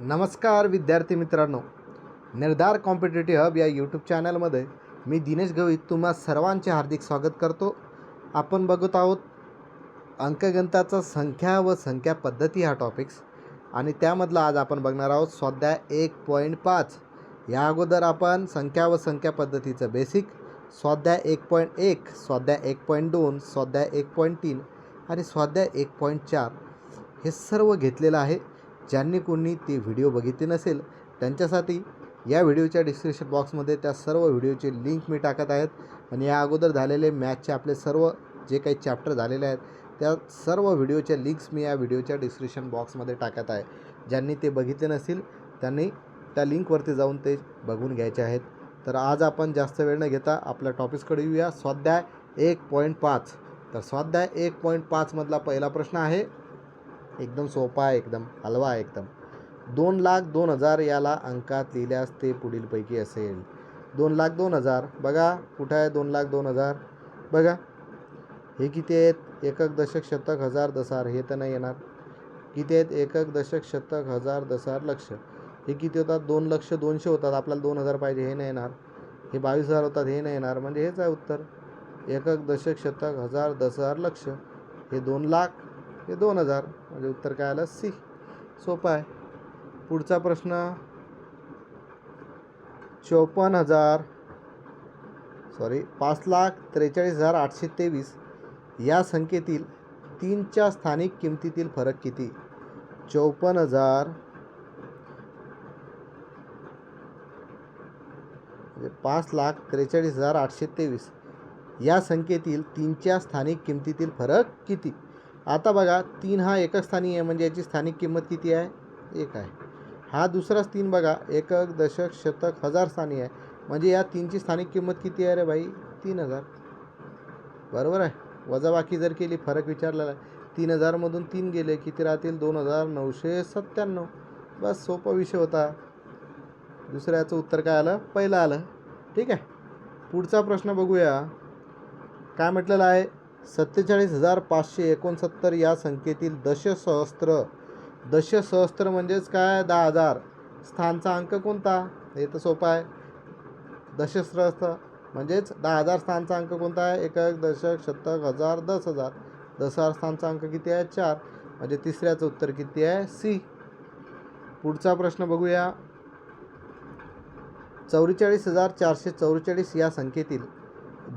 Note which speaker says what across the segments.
Speaker 1: नमस्कार विद्यार्थी मित्रांनो. निर्धार कॉम्पिटेटिव्ह हब या यूट्यूब चॅनलमध्ये मी दिनेश गवई तुम्हा सर्वांचे हार्दिक स्वागत करतो. आपण बघत आहोत अंकगणिताचा संख्या व संख्या पद्धती हा टॉपिक्स आणि त्यामधला आज आपण बघणार आहोत स्वाध्याय एक पॉईंट पाच. या अगोदर आपण संख्या व संख्या पद्धतीचं बेसिक स्वाध्याय एक पॉईंट एक स्वाध्याय एक पॉईंट दोन स्वाध्याय एक पॉईंट तीन आणि स्वाध्याय एक पॉईंट चार हे सर्व घेतलेलं आहे. ज्यांनी कोणी ते व्हिडिओ बघितले नसेल त्यांच्यासाठी या व्हिडिओच्या डिस्क्रिप्शन बॉक्समध्ये त्या सर्व व्हिडिओचे लिंक मी टाकत आहेत आणि या अगोदर झालेले मॅथचे आपले सर्व जे काही चॅप्टर झालेले आहेत त्या सर्व व्हिडिओच्या लिंक्स मी या व्हिडिओच्या डिस्क्रिप्शन बॉक्समध्ये टाकत आहे. ज्यांनी ते बघितले नसेल त्यांनी त्या लिंकवरती जाऊन ते बघून घ्यायचे आहेत. तर आज आपण जास्त वेळ न घेता आपल्या टॉपिक्सकडे येऊया. स्वाध्याय एक पॉईंट पाच. तर स्वाध्याय एक पॉईंट पाचमधला पहिला प्रश्न आहे एकदम सोपा आहे एकदम हलवा आहे एकदम. दोन लाख दोन हजार याला अंकात लिहिल्यास ते पुढीलपैकी असेल. दोन लाख दोन हजार. बघा कुठं आहे दोन लाख दोन हजार? बघा. हे किती आहेत? एकक दशक शतक हजार दसार. हे तर नाही येणार. किती आहेत? एकक दशक शतक हजार दसार लक्ष. हे किती होतात? दोन लक्ष दोनशे होतात. आपल्याला दोन हजार पाहिजे हे नाही येणार. हे बावीस हजार होतात हे नाही येणार. म्हणजे हेच आहे उत्तर. एकक दशक शतक हजार दसार लक्ष. हे दोन लाख हे दोन हजार. म्हणजे उत्तर काय आलं? सी. सोपं आहे. पुढचा प्रश्न. चौपन्न हजार. सॉरी पाच लाख त्रेचाळीस हजार आठशे तेवीस. या संख्येतील तीनच्या स्थानिक किमतीतील फरक किती? चौपन्न हजार. म्हणजे पाच लाख त्रेचाळीस हजार आठशे तेवीस. या संख्येतील तीनच्या स्थानिक किमतीतील फरक किती? आता बघा तीन हा एकक स्थानी आहे म्हणजे याची स्थानिक किंमत किती आहे? एक आहे. हा दुसराच तीन बघा एकक दशक शतक हजार स्थानी आहे. म्हणजे या तीनची स्थानिक किंमत किती आहे रे भाई? तीन हजार. बरोबर आहे. वजाबाकी जर केली फरक विचारलेला आहे. तीन हजारमधून तीन गेले किती राहतील? दोन हजार नऊशे सत्त्याण्णव. बस सोपा विषय होता. दुसऱ्याचं उत्तर काय आलं? पहिलं आलं. ठीक आहे. पुढचा प्रश्न बघूया. काय म्हटलेलं आहे? सत्तेचाळीस हजार पाचशे एकोणसत्तर या संख्येतील दशसहस्त्र. दशसहस्त्र म्हणजेच काय? दहा हजार. स्थानचा अंक कोणता? हे तर सोपं आहे. दशसहस्त्र म्हणजेच दहा हजार स्थानचा अंक कोणता आहे? एक दशक शतक हजार दस हजार. दस हजार स्थानचा अंक किती आहे? चार. म्हणजे तिसऱ्याचं उत्तर किती आहे? सी. पुढचा प्रश्न बघूया. चौवेचाळीस हजार चारशे चौवेचाळीस या संख्येतील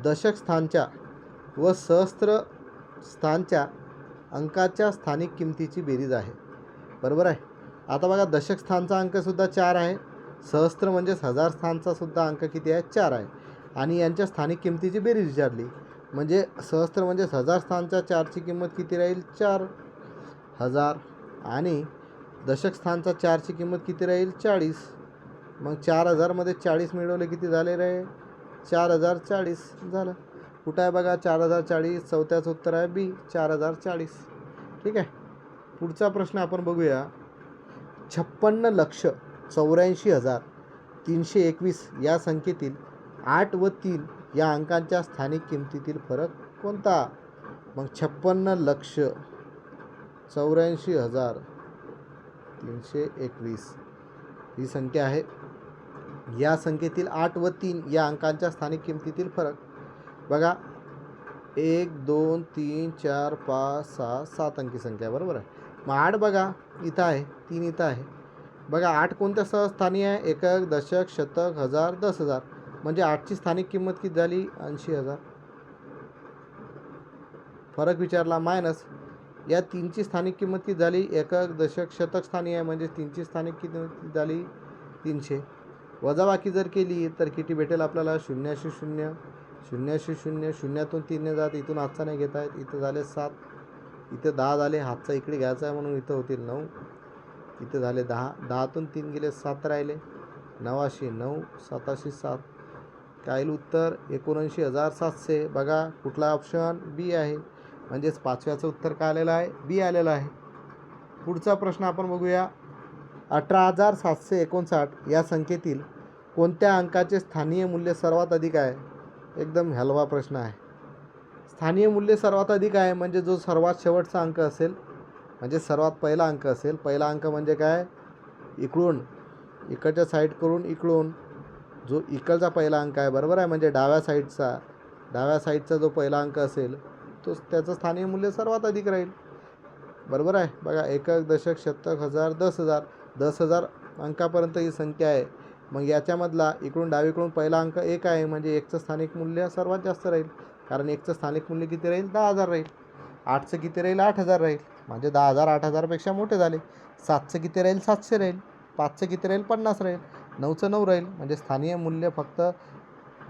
Speaker 1: दशक स्थानच्या व सहस्त्र स्थानच्या अंकाच्या स्थानिक किमतीची बेरीज आहे. बरोबर आहे? आता बघा दशक स्थानचा अंकसुद्धा चार आहे. सहस्त्र म्हणजेच हजार स्थानचासुद्धा अंक किती आहे? चार आहे. आणि यांच्या स्थानिक किमतीची बेरीज विचारली म्हणजे सहस्त्र म्हणजेच हजार स्थानच्या चारची किंमत किती राहील? चार. हजार. आणि दशक स्थानचा चारची किंमत किती राहील? चाळीस. मग चार हजारमध्ये चाळीस मिळवले किती झाले रे? चार हजार चाळीस झालं. कुठं आहे बघा? चार हजार चाळीस चौथ्याचं उत्तर आहे बी चार हजार चाळीस. ठीक आहे? पुढचा प्रश्न आपण बघूया. छप्पन्न लक्ष चौऱ्याऐंशी हजार तीनशे एकवीस या संख्येतील आठ व तीन या अंकांच्या स्थानिक किमतीतील फरक कोणता? मग छप्पन्न लक्ष चौऱ्याऐंशी हजार तीनशे एकवीस. ही संख्या आहे. या संख्येतील आठ व तीन या अंकांच्या स्थानिक किमतीतील फरक बघा. एक दोन तीन चार पाच सहा सात अंकी संख्या बरोबर आहे. मग आठ बघा. इथं आहे. तीन इथं आहे. बघा आठ कोणत्या सहस्थानी आहे? एकक दशक शतक हजार दस हजार. म्हणजे आठची स्थानिक किंमत किती झाली? ऐंशी हजार. फरक विचारला मायनस या तीनची स्थानिक किंमत किती झाली? एकक दशक शतक स्थानी आहे. म्हणजे तीनची स्थानिक किंमत झाली? तीनशे. वजाबाकी जर केली तर किती भेटेल आपल्याला? शून्याशे शून्य. शून्याशी शून्य शून्यातून तीनने जात इथून हातचा नाही घेत आहेत इथं झाले सात इथं दहा झाले हातचा इकडे घ्यायचा आहे म्हणून इथं होतील नऊ इथं झाले दहा दहातून तीन गेले सात राहिले नवाशे नऊ साताशे सात. काय उत्तर एकोणऐंशी हजार सातशे. बघा कुठला ऑप्शन बी आहे. म्हणजेच पाचव्याचं उत्तर काय आलेलं आहे? बी आलेलं आहे. पुढचा प्रश्न आपण बघूया. अठरा हजार सातशे एकोणसाठ या संख्येतील कोणत्या अंकाचे स्थानीय मूल्य सर्वात अधिक आहे? एकदम हलवा प्रश्न आहे. स्थानीय मूल्य सर्वात अधिक आहे म्हणजे जो सर्वात शेवटचा अंक असेल म्हणजे सर्वात पहिला अंक असेल. पहिला अंक म्हणजे काय? इकडून इकडच्या साईड करून इकडून. जो इकडचा पहिला अंक आहे बरोबर आहे? म्हणजे डाव्या साईडचा डाव्या साईडचा जो पहिला अंक असेल तो त्याचं स्थानीय मूल्य सर्वात अधिक राहील. बरोबर आहे? बघा एकक दशक शतक हजार दस हजार. दस हजार अंकापर्यंत ही संख्या आहे. मग याच्यामधला इकडून डावीकडून पहिला अंक एक आहे म्हणजे एकचं स्थानिक मूल्य सर्वात जास्त राहील. कारण एकचं स्थानिक मूल्य किती राहील? दहा हजार राहील. आठचं किती राहील? आठ हजार राहील. म्हणजे दहा हजार आठ हजारपेक्षा मोठे झाले. सातचं किती राहील? सातशे राहील. पाचचं किती राहील? पन्नास राहील. नऊचं नऊ राहील. म्हणजे स्थानीय मूल्य फक्त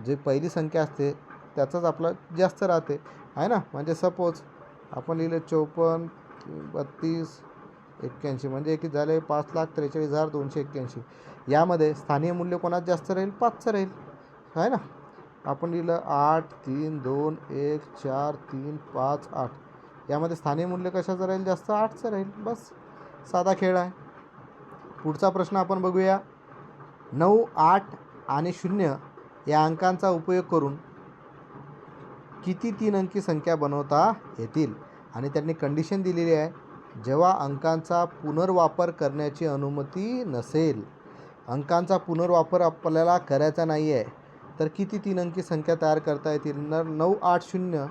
Speaker 1: जे पहिली संख्या असते त्याचंच आपलं जास्त राहते. आहे ना? म्हणजे सपोज आपण लिहिलं चौपन्न बत्तीस एक्क्याऐंशी म्हणजे एक झाले? पाच लाख त्रेचाळीस हजार दोनशे एक्क्याऐंशी. यामध्ये स्थानीय मूल्य कोणात जास्त राहील? पाचचं राहील. आहे ना? आपण लिहिलं आठ तीन दोन एक चार तीन पाच आठ. यामध्ये स्थानीय मूल्य कशाचं राहील? जास्त आठचं राहील. बस. साधा खेळ आहे. पुढचा प्रश्न आपण बघूया. नऊ आठ आणि शून्य या अंकांचा उपयोग करून किती तीन अंकी संख्या बनवता येतील? आणि त्यांनी कंडिशन दिलेली आहे. जेव्हा अंकांचा पुनर्वापर करण्याची अनुमती नसेल अंकांचा पुनर्वापर आपल्याला करायचा नाही आहे तर किती तीन अंकी संख्या तयार करता येतील? न नऊ आठ शून्य.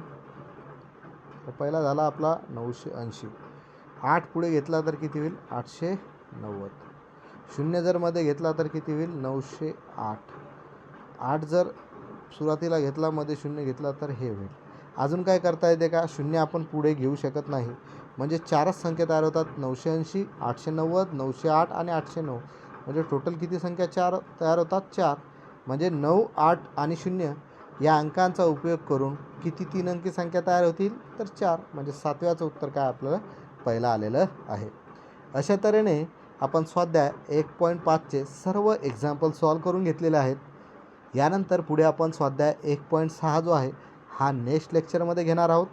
Speaker 1: पहिला झाला आपला नऊशे ऐंशी. आठ पुढे घेतला तर किती होईल? आठशे नव्वद. शून्य जर मध्ये घेतला तर किती होईल? नऊशे आठ. आठ जर सुरुवातीला घेतला मध्ये शून्य घेतला तर हे होईल. अजून काय करता येते का? शून्य आपण पुढे घेऊ शकत नाही. म्हणजे चारच संख्या तयार होतात. नऊशे ऐंशी आठशे नव्वद नऊशे आठ आणि आठशे नऊ. म्हणजे टोटल किती संख्या चार तयार होतात? चार. म्हणजे नऊ आठ आणि शून्य या अंकांचा उपयोग करून किती तीन अंकी संख्या तयार होतील? तर चार. म्हणजे सातव्याचं उत्तर काय आपल्याला पहिलं आलेलं आहे. अशा तऱ्हेने आपण स्वाध्याय एक पॉईंट पाचचे सर्व एक्झाम्पल सॉल्व करून घेतलेले आहेत. यानंतर पुढे आपण स्वाध्याय एक पॉईंट सहा जो आहे हा नेक्स्ट लेक्चरमध्ये घेणार आहोत.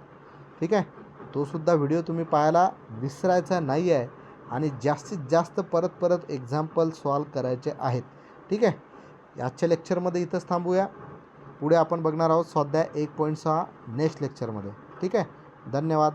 Speaker 1: ठीक आहे? तोसुद्धा व्हिडिओ तुम्ही पाहायला विसरायचा नाही आहे. आणि जास्तीत जास्त परत परत एक्झाम्पल सॉल्व करायचे आहेत. ठीक आहे? आजच्या लेक्चरमध्ये इथंच थांबूया. पुढे आपण बघणार आहोत स्वाध्याय एक पॉईंट सहा नेक्स्ट लेक्चरमध्ये ठीक आहे? धन्यवाद.